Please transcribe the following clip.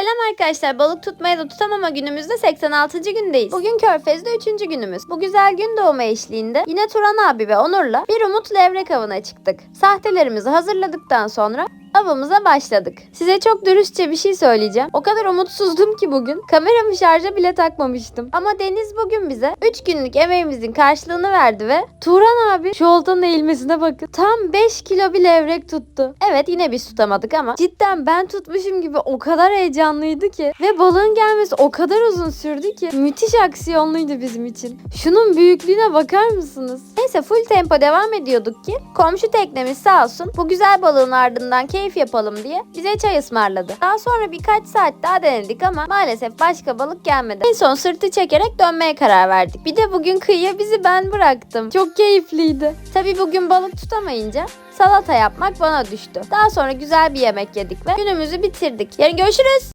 Selam arkadaşlar. Balık tutmaya da tutamama günümüzde 86. gündeyiz. Bugün Körfez'de 3. günümüz. Bu güzel gün doğumu eşliğinde yine Turan abi ve Onur'la bir umut levrek avına çıktık. Sahtelerimizi hazırladıktan sonra avımıza başladık. Size çok dürüstçe bir şey söyleyeceğim. O kadar umutsuzdum ki bugün. Kameramı şarja bile takmamıştım. Ama Deniz bugün bize 3 günlük emeğimizin karşılığını verdi ve Turan abi şu oltanın eğilmesine bakın. Tam 5 kilo bir levrek tuttu. Evet yine biz tutamadık ama cidden ben tutmuşum gibi o kadar heyecanlıydı ki ve balığın gelmesi o kadar uzun sürdü ki müthiş aksiyonluydu bizim için. Şunun büyüklüğüne bakar mısınız? Neyse full tempo devam ediyorduk ki komşu teknemiz sağ olsun bu güzel balığın ardından keyif yapalım diye bize çay ısmarladı. Daha sonra birkaç saat daha denedik ama maalesef başka balık gelmedi. En son sırtı çekerek dönmeye karar verdik. Bir de bugün kıyıya bizi ben bıraktım. Çok keyifliydi. Tabii bugün balık tutamayınca salata yapmak bana düştü. Daha sonra güzel bir yemek yedik ve günümüzü bitirdik. Yarın görüşürüz.